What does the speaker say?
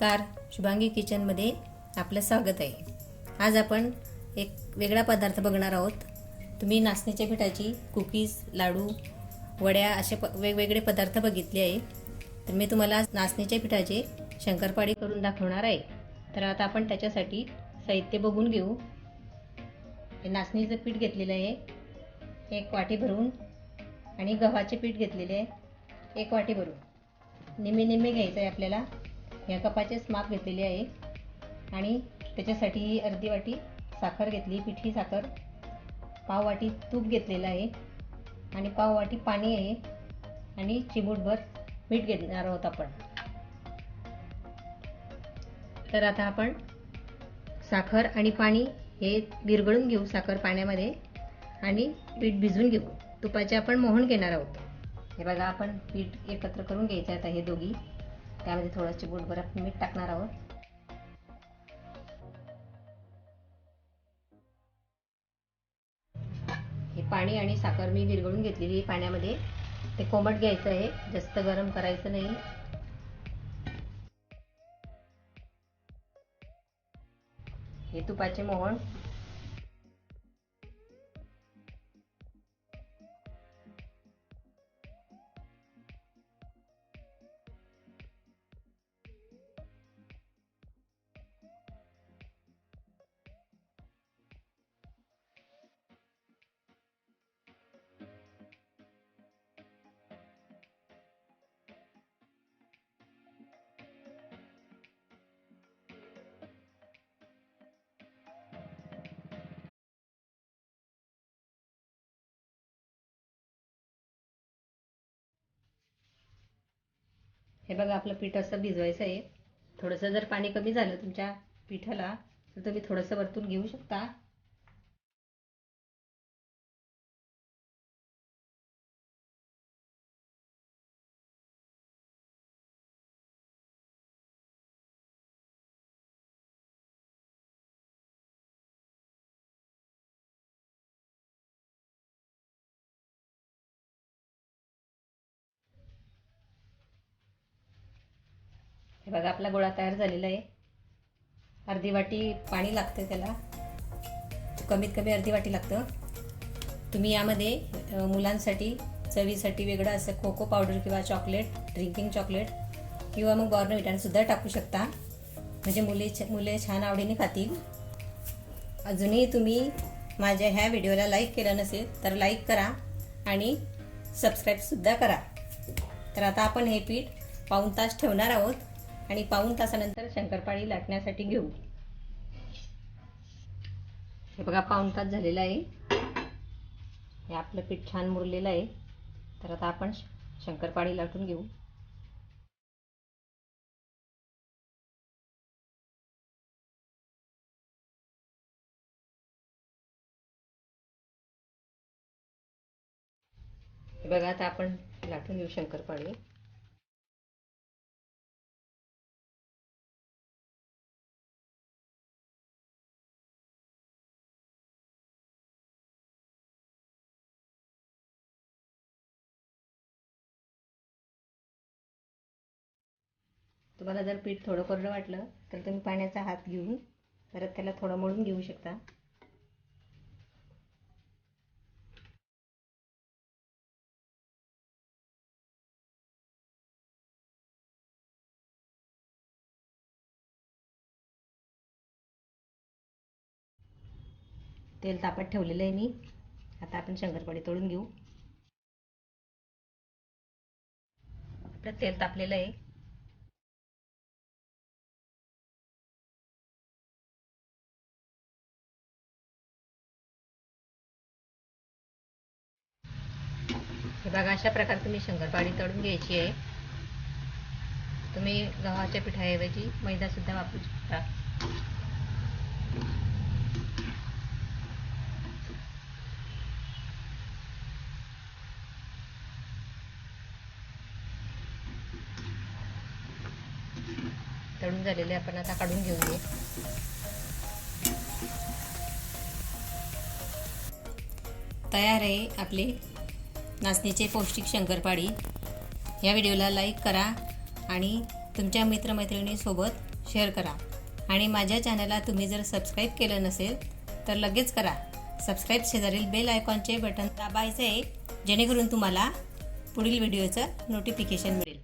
नमस्कार शुभांगी किचनमध्ये आपलं स्वागत आहे. आज आपण एक वेगळा पदार्थ बघणार आहोत. तुम्ही नाचणीच्या पिठाची कुकीज लाडू वड्या असे प वेगवेगळे पदार्थ बघितले आहे. तर मी तुम्हाला नाचणीच्या पिठाचे शंकरपाळी करून दाखवणार आहे. तर आता आपण त्याच्यासाठी साहित्य बघून घेऊ. हे नाचणीचं पीठ घेतलेलं आहे. एक वाटी भरून आणि गव्हाचे पीठ घेतलेले आहे. एक वाटी भरून. निम्मे निम्मे घ्यायचं आहे आपल्याला. या कपाचेच माप घेतलेले आहे. आणि त्याच्यासाठी ही अर्धी वाटी साखर घेतली पिठी साखर पाव वाटी तूप घेतलेलं आहे आणि पाव वाटी पाणी आहे आणि चिमूटभर मीठ घेणार आहोत आपण. तर आता आपण साखर आणि पाणी हे विरघळून घेऊ साखर पाण्यामध्ये आणि पीठ भिजवून घेऊ. तुपाचे आपण मोहन घेणार आहोत. हे बघा आपण पीठ एकत्र करून घ्यायचं आता हे दोघी. त्यामध्ये थोडं चिमूटभर मीठ टाकणार आहोत. हे पाणी आणि साखर मी विरघळून घेतलेली पाण्यामध्ये. ते कोमट घ्यायचं आहे जास्त गरम करायचं नाही. हे तुपाचे मोहन. हे बघा आपलं पीठ असं भिजवायचं आहे. थोडंसं जर पाणी कमी झालं तुमच्या पिठाला तर तुम्ही थोडंसं वरतून घेऊ शकता. हे बघा आपला गोळा तयार झालेला आहे. अर्धी वाटी पाणी लागतं त्याला. कमीत कमी अर्धी वाटी लागतं. तुम्ही यामध्ये मुलांसाठी चवीसाठी वेगळं असं कोको पावडर किंवा चॉकलेट ड्रिंकिंग चॉकलेट किंवा मग बॉर्नविटानसुद्धा टाकू शकता. म्हणजे मुले मुले छान आवडीने खातील. अजूनही तुम्ही माझ्या ह्या व्हिडिओला लाईक केलं नसेल तर लाईक करा आणि सबस्क्राईबसुद्धा करा. तर आता आपण हे पीठ पाऊण तास ठेवणार आहोत. आणि पाऊण तासानंतर शंकरपाळी लाटण्यासाठी घेऊ. हे बघा पाऊण तास झालेला आहे. हे आपलं पीठ छान मुरलेलं आहे. तर आता आपण शंकरपाळी लाटून घेऊ. हे बघा आता आपण लाटून घेऊ शंकरपाळी. तुम्हाला जर पीठ थोडं कोरडं वाटलं तर तुम्ही पाण्याचा हात घेऊन परत त्याला थोडं मळून घेऊ शकता. तेल तापत ठेवलेलं आहे मी. आता आपण शंकरपाळी तळून घेऊ. आपलं तेल तापलेलं आहे. बघा अशा प्रकारे तुम्ही शंकरपाळी तळून घ्यायची आहे. तुम्ही गव्हाच्या पिठाऐवजी मैदा सुद्धा वापरू शकता. तळून झालेले आपण आता काढून घेऊया. तयार आहे आपले नाचणीचे पौष्टिक शंकरपाळी. या व्हिडिओला लाईक करा आणि तुमच्या मित्रमैत्रिणीसोबत शेअर करा. आणि माझ्या चॅनलला तुम्ही जर सबस्क्राईब केलं नसेल तर लगेच करा. सबस्क्राईब शेजारील बेल आयकॉनचे बटन दाबायचे आहे जेणेकरून तुम्हाला पुढील व्हिडिओचं नोटिफिकेशन मिळेल.